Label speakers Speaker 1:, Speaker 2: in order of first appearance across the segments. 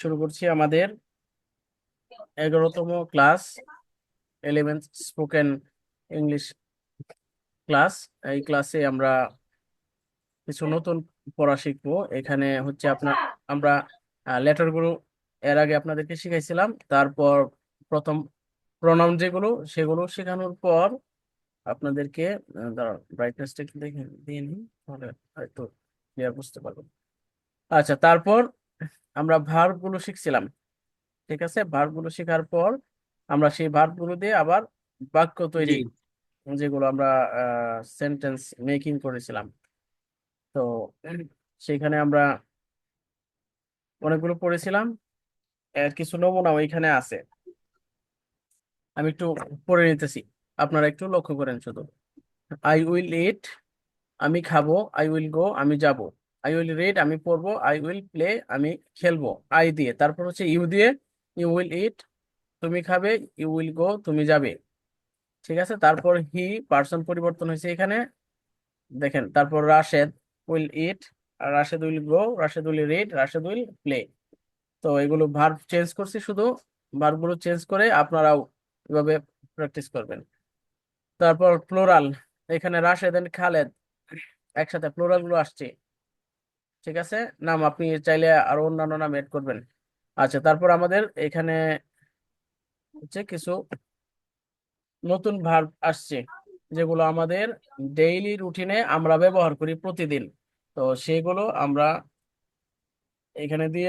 Speaker 1: শুরু করছি আমাদের এগারোতম class eleventh spoken English class এই ক্লাসে আমরা কিছু নতুন পড়া শিখব। এখানে হচ্ছে আপনার, আমরা লেটারগুলো এর আগে আপনাদেরকে শিখাইছিলাম। তারপর প্রথম প্রনাউন যেগুলো সেগুলো শেখানোর পর আপনাদেরকে ব্রাইটনেসটা একটু দেখে দিয়ে নিই তাহলে হয়তো ক্লিয়ার বুঝতে পারব আচ্ছা তারপর আমরা ভার্বগুলো শিখছিলাম ঠিক আছে? ভার্বগুলো শেখার পর আমরা সেই ভার্বগুলো দিয়ে আবার বাক্য তৈরি যেগুলো আমরা সেন্টেন্স মেকিং করেছিলাম। তো সেখানে আমরা অনেকগুলো পড়েছিলাম। কিছু নমুনা ওইখানে আছে। আমি একটু পড়ে নিতেছি। আপনারা একটু লক্ষ্য করেন শুধু। আই উইল ইট আমি খাব আই উইল গো আমি যাব। আই উইল রিড আমি পড়ব আই উইল প্লে আমি খেলব। আই দিয়ে। তারপর হচ্ছে ইউ দিয়ে ইউ উইল ইট তুমি খাবে ইউ উইল গো তুমি যাবে। ঠিক আছে? তারপর হি পার্সন পরিবর্তন হয়েছে এখানে। দেখেন, তারপর Rashed will eat Rashed will go Rashed will read Rashed will play তো এগুলো ভার্ব চেঞ্জ করছি শুধু ভার্বগুলো চেঞ্জ করে আপনারাও এভাবে প্র্যাকটিস করবেন। তারপর প্লোরাল এখানে রাশেদ এন্ড খালেদ, একসাথে প্লোরালগুলো আসছে। ঠিক আছে? নাম আপনি চাইলে আরও অন্যান্য নাম এড করবেন। আচ্ছা তারপর আমাদের এখানে হচ্ছে কিছু নতুন ভার্ব আসছে, যেগুলো আমাদের ডেইলি রুটিনে আমরা ব্যবহার করি প্রতিদিন। তো সেগুলো আমরা এখানে দিয়ে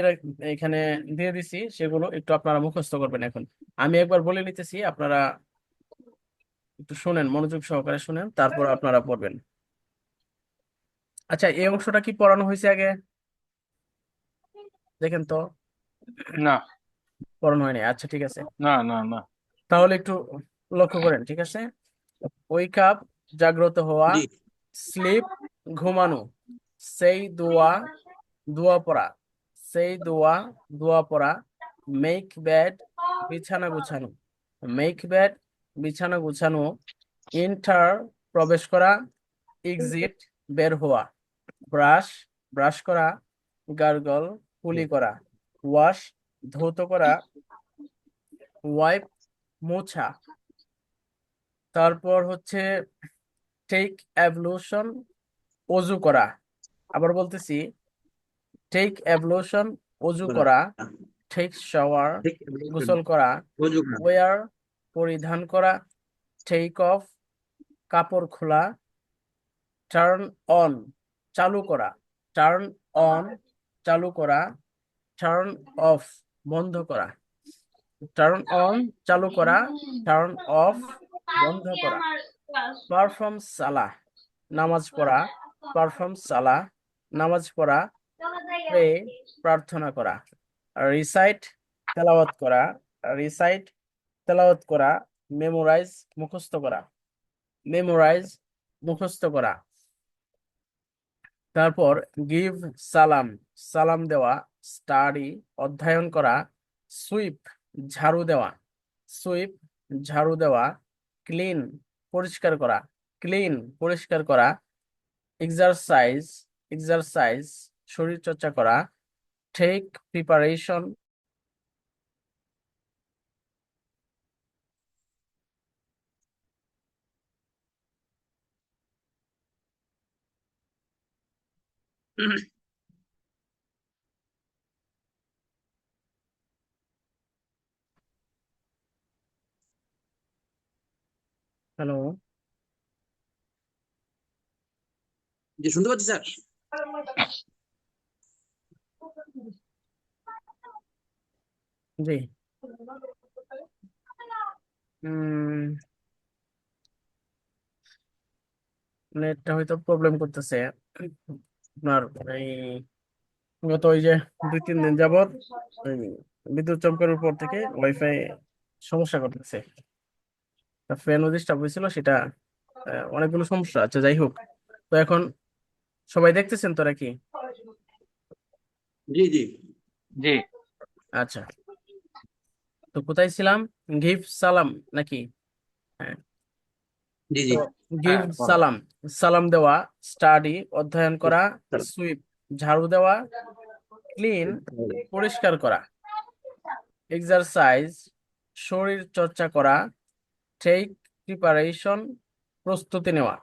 Speaker 1: এখানে দিয়ে দিছি সেগুলো একটু আপনারা মুখস্থ করবেন এখন। আমি একবার বলে নিতেছি আপনারা একটু শুনেন মনোযোগ সহকারে শুনেন তারপর আপনারা পড়বেন। আচ্ছা এই অংশটা কি পড়ানো হয়েছে আগে? দেখেন তো।
Speaker 2: না।
Speaker 1: পড়ানো হয়নি আচ্ছা ঠিক আছে।
Speaker 2: না না না।
Speaker 1: তাহলে একটু লক্ষ্য করেন ঠিক আছে? ওয়েক আপ জাগ্রত হওয়া স্লিপ ঘুমানো সেই দোয়া দোয়া পড়া। সেই দোয়া দোয়া পড়া মেক বেড বিছানা গুছানো। মেক বেড বিছানা গুছানো ইন্টার প্রবেশ করা এক্সিট বের হওয়া। ব্রাশ ব্রাশ করা গার্গল কুলি করা। ওয়াশ ধৌত করা। ওয়াইপ মোছা। তারপর হচ্ছে টেক অ্যাবলুশন অজু করা। আবার বলতেছি টেক অ্যাবলুশন অজু করা টেক শাওয়ার
Speaker 3: ঠিক
Speaker 1: গোসল করা। ওয়ার পরিধান করা টেক অফ কাপড় খোলা টার্ন অন চালু করা টার্ন অন চালু করা টার্ন অফ বন্ধ করা টার্ন অন চালু করা টার্ন অফ বন্ধ করা পারফর্ম সালাহ নামাজ পড়া পারফর্ম সালাহ নামাজ পড়া প্রে প্রার্থনা করা। রিসাইট তেলাওয়াত করা। রিসাইট তেলাওয়াত করা। মেমোরাইজ মুখস্থ করা। মেমোরাইজ মুখস্থ করা। তারপর গিভ সালাম। সালাম দেওয়া স্টাডি অধ্যয়ন করা। সুইপ ঝাড়ু দেওয়া। সুইপ ঝাড়ু দেওয়া। ক্লিন পরিষ্কার করা। ক্লিন পরিষ্কার করা। এক্সারসাইজ এক্সারসাইজ শরীর চর্চা করা। টেক প্রিপারেশন হ্যালো
Speaker 3: জি শুনতে পাচ্ছি স্যার?
Speaker 1: জি। নেটটা হয়তো প্রবলেম করতেছে। আপনার এই গত ওই যে দুই তিন দিন যাবত বিদ্যুৎ চমকানোর পর থেকে ওয়াইফাই সমস্যা করতেছে। ফ্যান ডিস্টার্ব হয়েছিল সেটা অনেকগুলো সমস্যা আচ্ছা যাই হোক। তো এখন সবাই দেখতেছেন তো নাকি?
Speaker 3: জি জি।
Speaker 2: জি।
Speaker 1: আচ্ছা। তো কোথায় ছিলাম? গিভ সালাম নাকি? হ্যাঁ।
Speaker 3: জি জি।
Speaker 1: তো গিভ
Speaker 2: হ্যাঁ,
Speaker 1: সালাম। সালাম দেওয়া স্টাডি অধ্যয়ন করা। সুইপ ঝাড়ু দেওয়া ক্লিন পরিষ্কার করা এক্সারসাইজ শরীর চর্চা করা টেক প্রিপারেশন প্রস্তুতি নেওয়া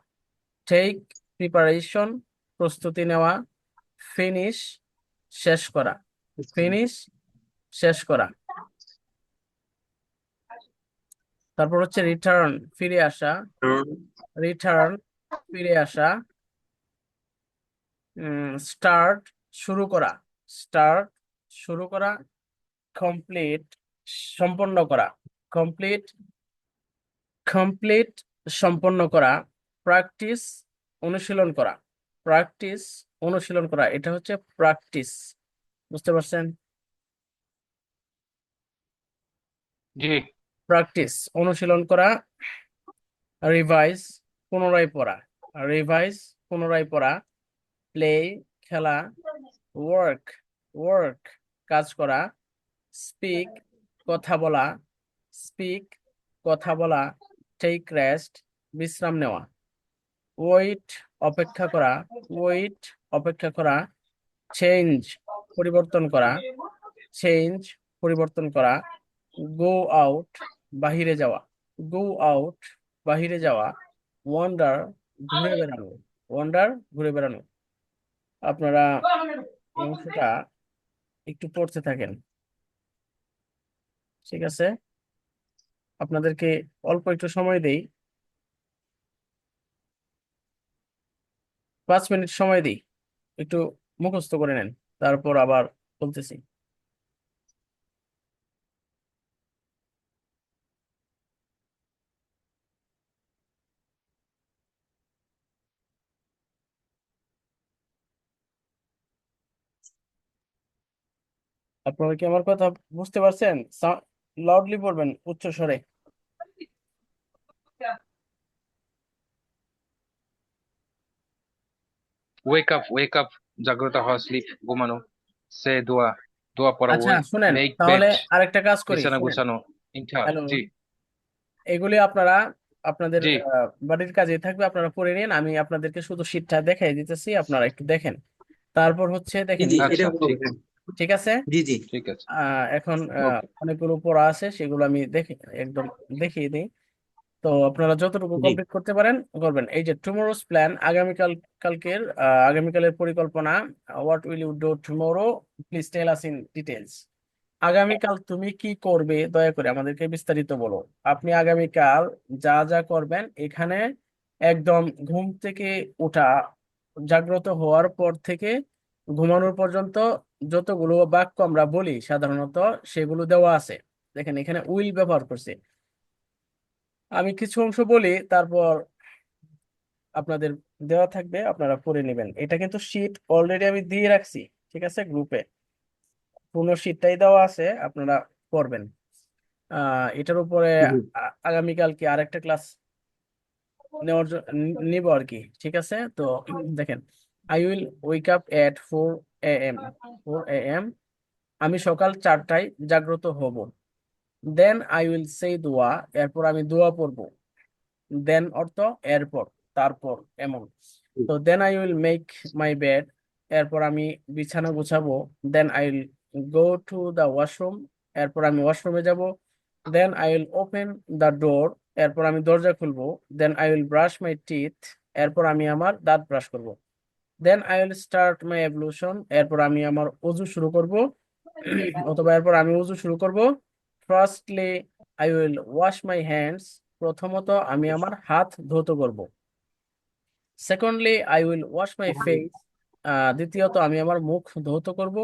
Speaker 1: টেক প্রিপারেশন প্রস্তুতি নেওয়া ফিনিশ শেষ করা। ফিনিশ শেষ করা। তারপর হচ্ছে রিটার্ন ফিরে আসা। রিটার্ন ফিরে আসা। স্টার্ট শুরু করা। স্টার্ট শুরু করা। কমপ্লিট সম্পন্ন করা। কমপ্লিট কমপ্লিট সম্পন্ন করা। প্র্যাকটিস অনুশীলন করা। প্র্যাকটিস অনুশীলন করা এটা হচ্ছে প্র্যাকটিস বুঝতে পারছেন?
Speaker 2: জি।
Speaker 1: প্র্যাকটিস অনুশীলন করা রিভাইজ পুনরায় পড়া রিভাইজ পুনরায় পড়া প্লে খেলা ওয়ার্ক ওয়ার্ক কাজ করা স্পিক কথা বলা স্পিক কথা বলা টেক রেস্ট বিশ্রাম নেওয়া ওয়েট অপেক্ষা করা ওয়েট অপেক্ষা করা চেঞ্জ পরিবর্তন করা চেঞ্জ পরিবর্তন করা গো আউট বাহিরে যাওয়া গো আউট বাহিরে যাওয়া ওয়ান্ডার ঘুরে বেড়ানো ওয়ান্ডার ঘুরে বেড়ানো। আপনারা অংশটা একটু পড়তে থাকেন। ঠিক আছে? আপনাদেরকে অল্প একটু সময় দেই। পাঁচ মিনিট সময় দিই, একটু মুখস্থ করে নেন, তারপর আবার বলতেছি। আপনারা কি আমার কথা বুঝতে পারছেন? লাউডলি পড়বেন উচ্চ স্বরে
Speaker 2: ওয়েক আপ ওয়েক আপ জাগ্রত হওয়া স্লিপ ঘুমানো সে দোয়া দোয়া পড়া
Speaker 1: আচ্ছা শুনেন
Speaker 2: মেক
Speaker 1: তাহলে
Speaker 2: বেড
Speaker 1: আরেকটা কাজ করি
Speaker 2: বিছানা
Speaker 1: শুনেন।
Speaker 2: গুছানো জি।
Speaker 1: এগুলি আপনারা আপনাদের
Speaker 2: জি।
Speaker 1: বাড়ির কাজে থাকবে আপনারা পড়ে নিন আমি আপনাদেরকে শুধু শীটটা দেখাই দিতেছি আপনারা একটু দেখেন। তারপর হচ্ছে দেখেন
Speaker 3: জি
Speaker 2: আচ্ছা ঠিক।
Speaker 1: আছে।
Speaker 3: জি জি।
Speaker 2: ঠিক আছে।
Speaker 1: আহ, এখন আহ, অনেকগুলো পড়া আছে সেগুলো আমি দেখে একদম দেখিয়ে দিই। তো আপনারা যতটুকু কমপ্লিট করতে পারেন করবেন। এই যে টুমোরোস প্ল্যান আগামীকাল কালকের আগামীকালের পরিকল্পনা what will you do tomorrow please tell us in details আগামীকাল তুমি কি করবে দয়া করে আমাদেরকে বিস্তারিত বলো। আপনি আগামীকাল যা যা করবেন এখানে একদম ঘুম থেকে ওঠা জাগ্রত হওয়ার পর থেকে ঘুমানোর পর্যন্ত যতগুলো বাক্য আমরা বলি সাধারণত সেগুলো দেওয়া আছে। দেখেন এখানে উইল ব্যবহার করছে। আমি কিছু অংশ বলি তারপর আপনাদের দেওয়া থাকবে আপনারা পড়ে নেবেন। এটা কিন্তু শীট অলরেডি আমি দিয়ে রাখছি ঠিক আছে গ্রুপে পুরো শীটটাই দেওয়া আছে আপনারা পড়বেন। আহ এটার উপরে আগামীকাল কি আরেকটা ক্লাস নেওয়ার নিব আর কি ঠিক আছে? তো দেখেন I will wake up at four A M four A M আমি সকাল চারটায় জাগ্রত হব। দেন আই উইল সে দোয়া এরপর আমি দোয়া পড়ব। দেন অর্থ এরপর তারপর এমন তো then I will make my bed এরপর আমি বিছানা গুছাবো। Then I will go to the washroom এরপর আমি ওয়াশরুমে যাব। Then I will open the door এরপর আমি দরজা খুলবো। Then I will brush my teeth এরপর আমি আমার দাঁত ব্রাশ করব। Then I will start my evolution এরপর আমি আমার অজু শুরু করব। অথবা এরপর আমি অজু শুরু করব। Firstly I will wash my hands প্রথমত আমি আমার হাত ধৌত করব। Secondly I will wash my face দ্বিতীয়ত আমি আমার মুখ ধৌত করব।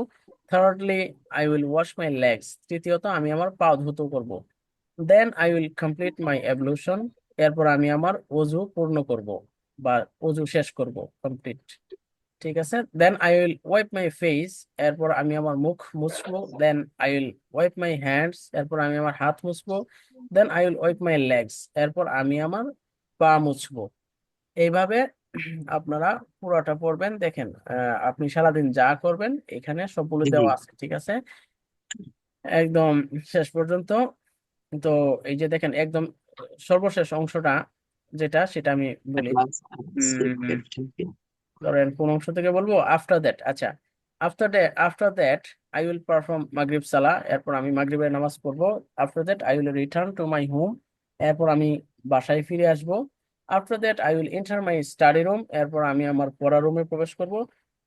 Speaker 1: Thirdly I will wash my legs তৃতীয়ত আমি আমার পা ধৌত করব। Then I will complete my ablution এরপর আমি আমার অজু পূর্ণ করব বা অজু শেষ করব কমপ্লিট ঠিক আছে? Then I will wipe my face এরপর আমি আমার মুখ মুছবো then I will wipe my hands এরপর আমি আমার হাত মুছবো then I will wipe my legs এরপর আমি আমার পা মুছবো। এইভাবে আপনারা পুরোটা পড়বেন দেখেন আহ, আপনি সারাদিন যা করবেন এখানে সবগুলো দেওয়া আছে ঠিক আছে? একদম শেষ পর্যন্ত। তো এই যে দেখেন একদম সর্বশেষ অংশটা যেটা সেটা আমি বলি। ধরেন কোন অংশ থেকে বলব? আফটার দ্যাট আচ্ছা। After that after that I will perform Maghrib salah এরপর আমি মাগরিবের নামাজ পড়ব। After that I will return to my home এরপর আমি বাসায় ফিরে আসব। After that I will enter my study room এরপর আমি আমার পড়ার রুমে প্রবেশ করব।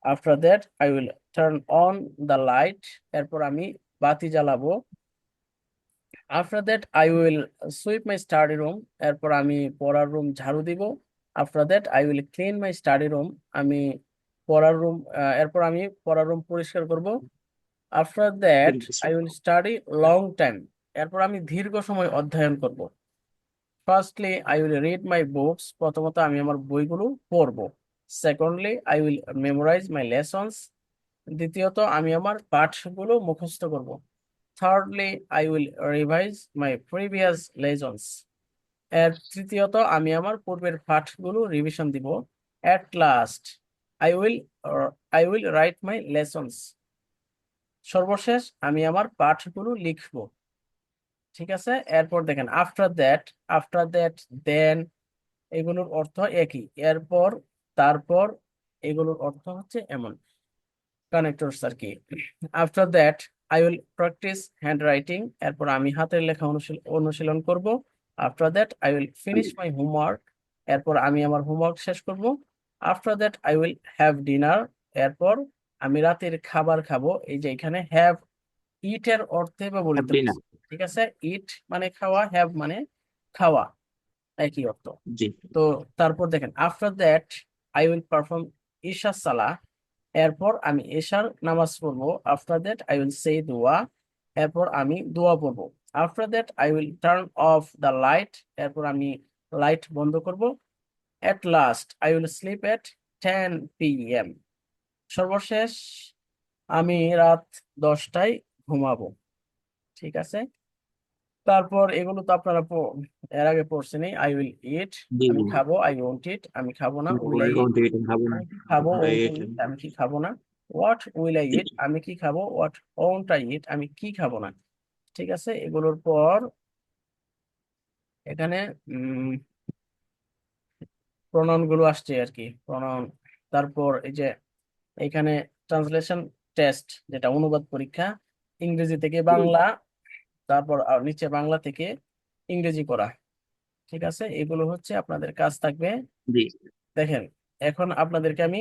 Speaker 1: After that I will turn on the light এরপর আমি বাতি জ্বালাবো। After that I will sweep my study room এরপর আমি পড়ার রুম ঝাড়ু দিব। After that I will clean my study room আমি পড়ার রুম এরপর আমি পড়ার রুম পরিষ্কার করব। After that I will study long time এরপর আমি দীর্ঘ সময় অধ্যয়ন করব। Firstly I will read my books প্রথমত আমি আমার বইগুলো পড়ব। Secondly I will memorize my lessons দ্বিতীয়ত আমি আমার পাঠগুলো মুখস্থ করব। Thirdly I will revise my previous lessons এর তৃতীয়ত আমি আমার পূর্বের পাঠগুলো রিভিশন দিব। At last I will I will write my lessons সর্বশেষ আমি আমার পাঠগুলো লিখব। ঠিক আছে? এরপর দেখেন after that after that then এগুলোর অর্থ একই। এরপর, তারপর এগুলোর অর্থ হচ্ছে এমন। কানেক্টরস আর কি। After that I will practice handwriting এরপর আমি হাতের লেখা অনুশীল- অনুশীলন করব। After that I will finish my homework এরপর আমি আমার হোমওয়ার্ক শেষ করব। After that I will have dinner এরপর আমি রাতের খাবার খাব। এই যে এখানে হ্যাভ ইট এর অর্থে ব্যবহৃত ঠিক আছে? ইট মানে খাওয়া হ্যাভ মানে খাওয়া। একই অর্থ। তো তারপর দেখেন after that I will perform Isha salah এরপর আমি এশার নামাজ পড়ব। After that I will say dua এরপর আমি দোয়া পড়ব। After that I will turn off the light এরপর আমি লাইট বন্ধ করব। At last I will sleep at ten P M সর্বশেষ আমি রাত দশটায় ঘুমাবো। ঠিক আছে? তারপর এগুলো তো আপনারা এর আগে পড়ছেনই। আই উইল ইট আমি খাব আই ওন্ট ইট আমি খাব না। উইল আই কি খাব? আমি কি খাব না? হোয়াট উইল আই ইট আমি কি খাব? হোয়াট ওন্ট আই ইট আমি কি খাব না? ঠিক আছে? এগুলোর পর এখানে প্রনাউনগুলো আসছে আর কি প্রনাউন তারপর এই যে এখানে ট্রান্সলেশন টেস্ট যেটা অনুবাদ পরীক্ষা ইংরেজি থেকে বাংলা তারপর নিচে বাংলা থেকে ইংরেজি করা। ঠিক আছে? এগুলো হচ্ছে আপনাদের কাজ থাকবে। দেখেন এখন আপনাদেরকে আমি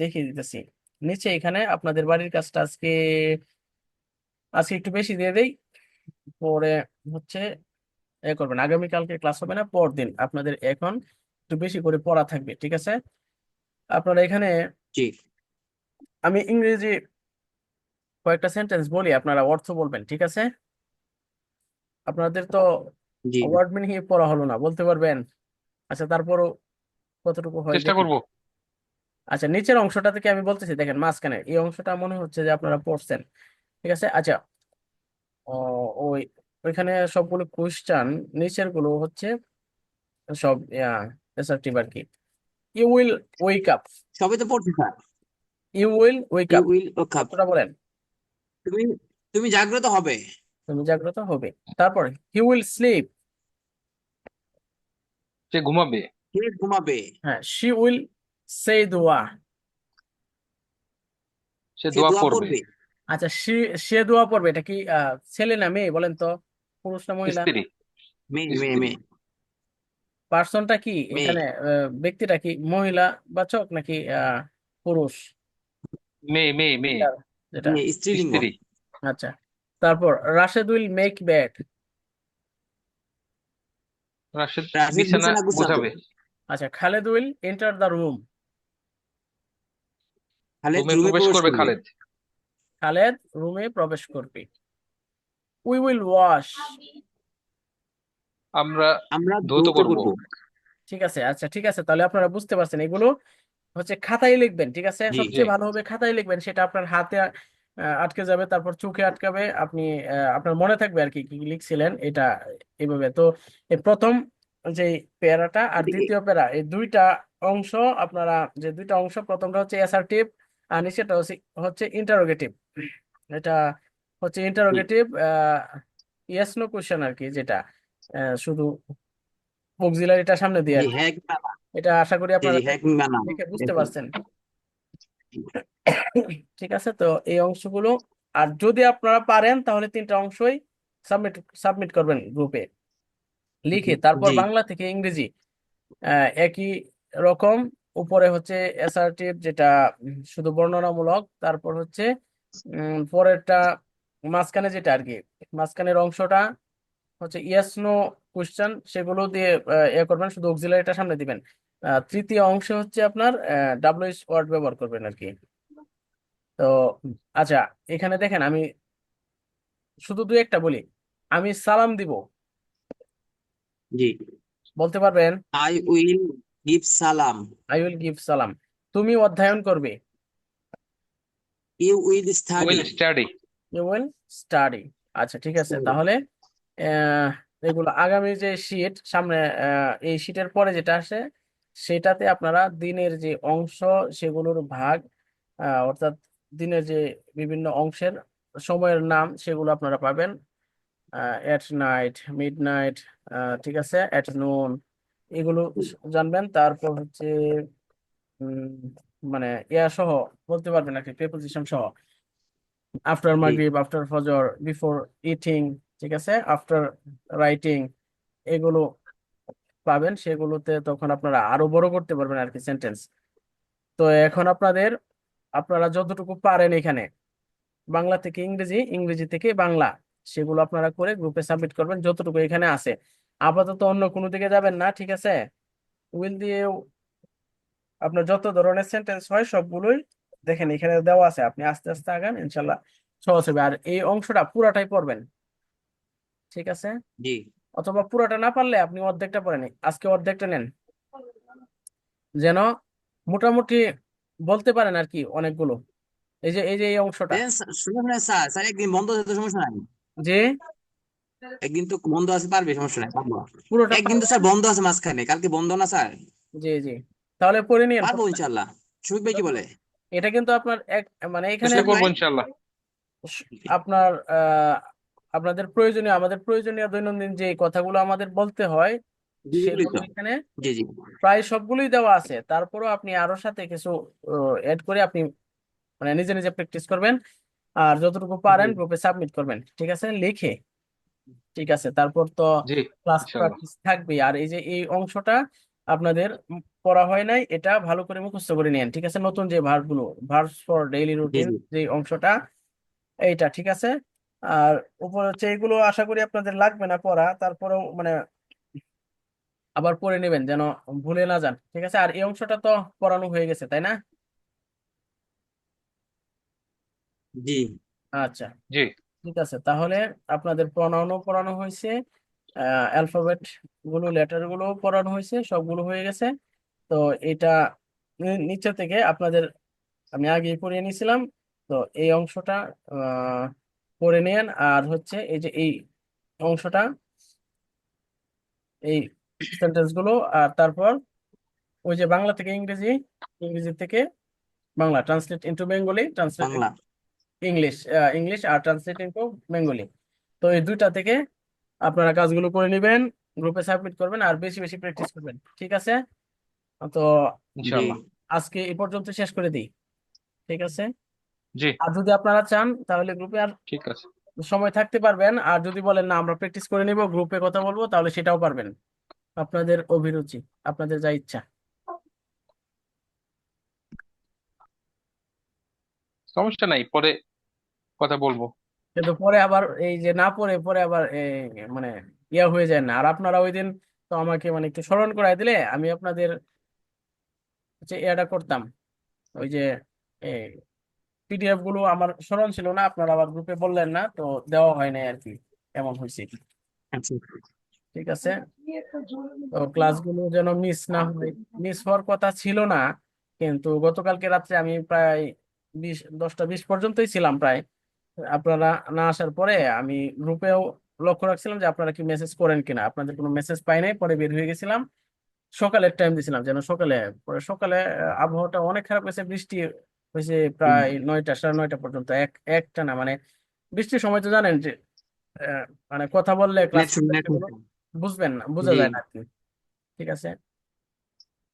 Speaker 1: দেখিয়ে দিতেছি। নিচে এখানে আপনাদের বাড়ির কাজটা আজকে আজকে একটু বেশি দিয়ে দেই। পরে হচ্ছে এ করবেন। আগামীকালকে ক্লাস হবে না পরদিন। আপনাদের এখন একটু বেশি করে পড়া থাকবে ঠিক আছে? আপনারা এখানে
Speaker 3: জি।
Speaker 1: আমি ইংরেজি কয়েকটা সেন্টেন্স বলি আপনারা অর্থ বলবেন ঠিক আছে? আপনাদের তো ওয়ার্ড মিনিং পড়া হলো না বলতে পারবেন? আচ্ছা তারপরও কতটুকু হয়
Speaker 2: চেষ্টা করব।
Speaker 1: আচ্ছা নিচের অংশটা থেকে আমি বলতেছি দেখেন মাঝখানে এই অংশটা মনে হচ্ছে যে আপনারা পড়ছেন ঠিক আছে? আচ্ছা ও ওই ওইখানে সবগুলো কোশ্চান নিচেরগুলো হচ্ছে সব অ্যাসার্টিভ আর কি। ইউ উইল ওয়েক আপ
Speaker 3: সবই তো পড়ছি sir.
Speaker 1: You will wake
Speaker 3: you
Speaker 1: up
Speaker 3: will ও কাপ
Speaker 1: অর্থটা বলেন।
Speaker 3: তুমি তুমি জাগ্রত হবে।
Speaker 1: তুমি জাগ্রত হবে। তারপর হি উইল স্লিপ
Speaker 2: সে ঘুমাবে।
Speaker 3: কে ঘুমাবে।
Speaker 1: হ্যাঁ শি উইল সে দোয়া
Speaker 2: সে
Speaker 3: সে
Speaker 2: দোয়া
Speaker 3: দোয়া
Speaker 2: পড়বে।
Speaker 3: পড়বে।
Speaker 1: আচ্ছা সে সে দোয়া পড়বে এটা কি আহ, ছেলে না মেয়ে বলেন তো? পুরুষ না মহিলা?
Speaker 2: স্ত্রী।
Speaker 3: মেয়ে মেয়ে মেয়ে।
Speaker 1: পার্সনটা কি?
Speaker 3: মেয়ে।
Speaker 1: এখানে ব্যক্তিটা কি? মহিলা বাচক নাকি আহ, পুরুষ?
Speaker 2: মেয়ে মেয়ে মেয়ে।
Speaker 1: যেটা।
Speaker 3: মেয়ে স্ত্রীলিঙ্গ।
Speaker 2: স্ত্রী।
Speaker 1: আচ্ছা তারপর Rashed will make bed
Speaker 2: Rashed
Speaker 3: Rashed
Speaker 2: বিছানা
Speaker 3: বিছানা গুছাবে।
Speaker 2: গোছাবে।
Speaker 1: আচ্ছা Khaled will enter the room.
Speaker 3: Khaled
Speaker 2: রুমে
Speaker 3: রুমে
Speaker 2: প্রবেশ
Speaker 3: প্রবেশ
Speaker 2: করবে
Speaker 3: করবে।
Speaker 2: খালেদ।
Speaker 1: খালেদ রুমে প্রবেশ করবে। উই উইল ওয়াশ
Speaker 2: আমরা
Speaker 3: আমরা
Speaker 2: ধৌত
Speaker 3: ধৌত
Speaker 2: করব।
Speaker 1: ঠিক আছে আচ্ছা ঠিক আছে তাহলে আপনারা বুঝতে পারছেন। এগুলো হচ্ছে খাতায় লিখবেন ঠিক আছে?
Speaker 3: জি
Speaker 1: সবচেয়ে
Speaker 2: জি।
Speaker 1: ভালো হবে খাতায় লিখবেন সেটা আপনার হাতে আহ, আটকে যাবে তারপর চোখে আটকাবে আপনি আহ, আপনার মনে থাকবে আর কি কি লিখছিলেন এটা এভাবে। তো এই প্রথম যে প্যারাটা আর দ্বিতীয় প্যারা এই দুইটা অংশ আপনারা যে দুইটা অংশ প্রথমটা হচ্ছে অ্যাসার্টিভ আর নিচেটা হচ্ছে হচ্ছে ইন্টারোগেটিভ এটা হচ্ছে ইন্টারোগেটিভ ইয়েস নো কোশ্চেন আর কি যেটা শুধু অক্সিলারিটা সামনে দিয়ে এটা আশা করি আপনারা দেখে বুঝতে পারছেন। ঠিক আছে তো এই অংশগুলো আর যদি আপনারা পারেন তাহলে তিনটা অংশই সাবমিট সাবমিট করবেন গ্রুপে লিখে তারপর বাংলা থেকে ইংরেজি আহ, একই রকম। উপরে হচ্ছে অ্যাসার্টিভ যেটা শুধু বর্ণনামূলক। তারপর হচ্ছে পরেরটা মাঝখানে যেটা আর কি মাঝখানের অংশটা হচ্ছে ইয়েস নো কোশ্চেন সেগুলো দিয়ে আহ, ইয়ে করবেন শুধু অক্সিলারিটা সামনে দিবেন। তৃতীয় অংশ হচ্ছে আপনার ডাব্লিউএইচ ওয়ার্ড ব্যবহার করবেন আর কি। তো আচ্ছা এখানে দেখেন আমি শুধু দুই একটা বলি। আমি সালাম দিব।
Speaker 3: জি।
Speaker 1: বলতে পারবেন?
Speaker 3: I will give salam.
Speaker 1: I will give salam. তুমি অধ্যয়ন করবে।
Speaker 3: You will study
Speaker 2: will study
Speaker 1: you will study আচ্ছা ঠিক আছে তাহলে আহ, এগুলো আগামী যে শীট সামনে আহ, এই শীটের পরে যেটা আসে সেটাতে আপনারা দিনের যে অংশ সেগুলোর ভাগ আহ, অর্থাৎ দিনের যে বিভিন্ন অংশের সময়ের নাম সেগুলো আপনারা পাবেন এট নাইট মিড নাইট ঠিক আছে এট নুন এগুলো জানবেন। তারপর হচ্ছে মানে ইয়া সহ বলতে পারবেন আর কি প্রিপোজিশন সহ। আফটার মাগরিব আফটার ফজর বিফোর ইটিং ঠিক আছে? আফটার রাইটিং এগুলো পাবেন সেগুলোতে তখন আপনারা আরও বড় করতে পারবেন আর কি সেন্টেন্স তো এখন আপনাদের আপনারা যতটুকু পারেন এখানে বাংলা থেকে ইংরেজি ইংরেজি থেকে বাংলা সেগুলো আপনারা করে গ্রুপে সাবমিট করবেন যতটুকু এখানে আছে। আপাতত অন্য কোনো দিকে যাবেন না ঠিক আছে? উইল দিয়ে আপনার যত ধরনের সেন্টেন্স হয় সবগুলোই দেখেন এখানে দেওয়া আছে। আপনি আস্তে আস্তে আগান ইনশাল্লাহ সহজ হবে। আর এই অংশটা পুরাটাই পড়বেন। ঠিক আছে?
Speaker 3: জি।
Speaker 1: অথবা পুরোটা না পারলে আপনি অর্ধেকটা পড়ে নিন আজকে অর্ধেকটা নেন। যেন মোটামুটি বলতে পারেন আর কি অনেকগুলো। এই যে এই যে এই অংশটা।
Speaker 3: Sir sir. একদিন বন্ধ আছে সমস্যা নাই?
Speaker 1: যে
Speaker 3: একদিন তো বন্ধ আছে পারবে সমস্যা নাই
Speaker 1: পুরোটা
Speaker 3: একদিন তো স্যার বন্ধ আছে মাঝখানে কালকে বন্ধ না স্যার?
Speaker 1: জি জি। তাহলে পড়ে নিন
Speaker 3: পারব ইনশাল্লাহ সুমিত ভাই কি বলে?
Speaker 1: এটা কিন্তু আপনার এক মানে এখানে
Speaker 2: চেষ্টা করব
Speaker 3: ভাই।
Speaker 2: ইনশাল্লাহ
Speaker 1: আপনার আহ আপনাদের প্রয়োজনীয় আমাদের প্রয়োজনীয় দৈনন্দিন যে কথাগুলো আমাদের বলতে হয় এখানে
Speaker 3: জি জি।
Speaker 1: প্রায় সবগুলোই দেওয়া আছে। তারপরেও আপনি আরও সাথে কিছু এড করে আপনি মানে নিজে নিজে প্র্যাকটিস করবেন। আর যতটুকু পারেন। গ্রুপে সাবমিট করবেন। ঠিক আছে? লিখে। ঠিক আছে? তারপর তো
Speaker 2: জি
Speaker 1: ক্লাস প্র্যাকটিস থাকবে আর এই যে এই অংশটা আপনাদের পড়া হয় নাই এটা ভালো করে মুখস্থ করে নিন ঠিক আছে? নতুন যে ভার্বগুলো ভার্বস ফর ডেইলি রুটিন যে অংশটা এইটা ঠিক আছে? আর উপরে হচ্ছে এগুলো আশা করি আপনাদের লাগবে না পড়া তারপরেও মানে আবার পড়ে নেবেন যেন ভুলে না যান ঠিক আছে? আর এই অংশটা তো পড়ানো হয়ে গেছে তাই না?
Speaker 3: জি।
Speaker 1: আচ্ছা।
Speaker 2: জি।
Speaker 1: ঠিক আছে তাহলে আপনাদের প্রনাউনও পড়ানো হয়েছে অ্যালফাবেটগুলো লেটারগুলো পড়ানো হয়েছে সবগুলো হয়ে গেছে। তো এটা নিচে থেকে আপনাদের আমি আগেই পড়িয়ে নিয়েছিলাম। তো এই অংশটা আহ, পড়ে নেন। আর হচ্ছে এই যে এই অংশটা এই সেন্টেন্সগুলো আর তারপর ওই যে বাংলা থেকে ইংরেজি ইংরেজি থেকে Bangla translate into Bengali translate English English আর ট্রান্সলেট ইন্টু বেঙ্গলি তো এই দুইটা থেকে আপনারা কাজগুলো করে নেবেন গ্রুপে সাবমিট করবেন আর বেশি বেশি প্র্যাকটিস করবেন ঠিক আছে? তো আজকে এ পর্যন্ত শেষ করে দিই ঠিক আছে?
Speaker 2: জি।
Speaker 1: আর যদি আপনারা চান তাহলে গ্রুপে আর
Speaker 2: ঠিক আছে।
Speaker 1: সময় থাকতে পারবেন আর যদি বলেন না আমরা প্র্যাকটিস করে নিব গ্রুপে কথা বলব তাহলে সেটাও পারবেন। আপনাদের অভিরুচি আপনাদের যা ইচ্ছা।
Speaker 2: সমস্যা নাই পরে কথা বলব।
Speaker 1: কিন্তু পরে আবার এই যে না পড়ে পরে আবার মানে ইয়া হয়ে যায় না। আর আপনারা ওই দিন তো আমাকে মানে একটু স্মরণ করাই দিলে আমি আপনাদের হচ্ছে এটা করতাম ওই যে পিডিএফগুলো আমার স্মরণ ছিল না আপনারা আবার গ্রুপে বললেন না তো দেওয়া হয় নাই আর কি এমন হয়েছে।
Speaker 3: আচ্ছা।
Speaker 1: ঠিক আছে? তো ক্লাসগুলো যেন মিস না হয় মিস হওয়ার কথা ছিল না কিন্তু গতকালকে রাত্রে আমি প্রায় বিশ দশটা বিশ পর্যন্তই ছিলাম প্রায়। আপনারা না আসার পরে আমি গ্রুপেও লক্ষ্য রাখছিলাম যে আপনারা কি মেসেজ করেন কিনা। আপনাদের কোনো মেসেজ পাই নাই পরে বের হয়ে গেছিলাম। সকালের টাইম দিছিলাম যেন সকালে পরে সকালে আবহাওয়াটা অনেক খারাপ হয়েছে বৃষ্টি হয়েছে প্রায় নয়টা সাড়ে নয়টা পর্যন্ত এক একটা না মানে বৃষ্টির সময় তো জানেন যে মানে কথা বললে ক্লাস বুঝবেন না বোঝা যায় না আর কি ঠিক আছে?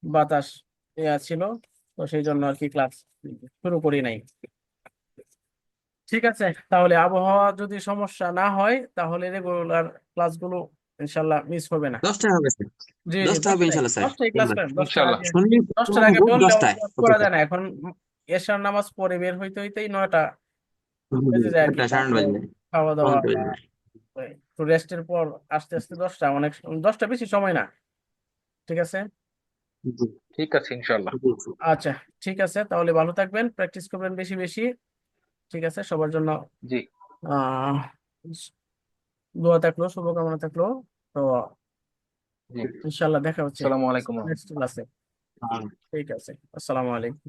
Speaker 1: বাতাস ইয়া ছিল তো সেই জন্য আর কি ক্লাস শুরু করি নাই। ঠিক আছে তাহলে আবহাওয়া যদি সমস্যা না হয় তাহলে রেগুলার ক্লাসগুলো ইনশাল্লাহ মিস হবে না।
Speaker 3: দশটা হবে স্যার।
Speaker 1: জি জি
Speaker 3: দশটা হবে ইনশাল্লাহ স্যার।
Speaker 1: দশটায় ক্লাস করেন দশটার আগে
Speaker 3: দশটায়।
Speaker 1: করা যায় না। এখন এশার নামাজ পরে বের হইতে হইতেই নয়টা বেজে যায় খাওয়া দাওয়া। একটু রেস্টের পর আস্তে আস্তে দশটা অনেক দশটা বেশি সময় না। ঠিক আছে?
Speaker 2: ঠিক আছে ইনশাল্লাহ।
Speaker 1: আচ্ছা ঠিক আছে তাহলে ভালো থাকবেন প্র্যাকটিস করবেন বেশি বেশি। ঠিক আছে? সবার জন্য
Speaker 2: জি।
Speaker 1: আহ দোয়া থাকল শুভকামনা থাকল তো ইনশাল্লাহ দেখা হচ্ছে
Speaker 2: আসসালামু আলাইকুম।
Speaker 1: নেক্সট ক্লাসে ঠিক আছে আসসালামু আলাইকুম।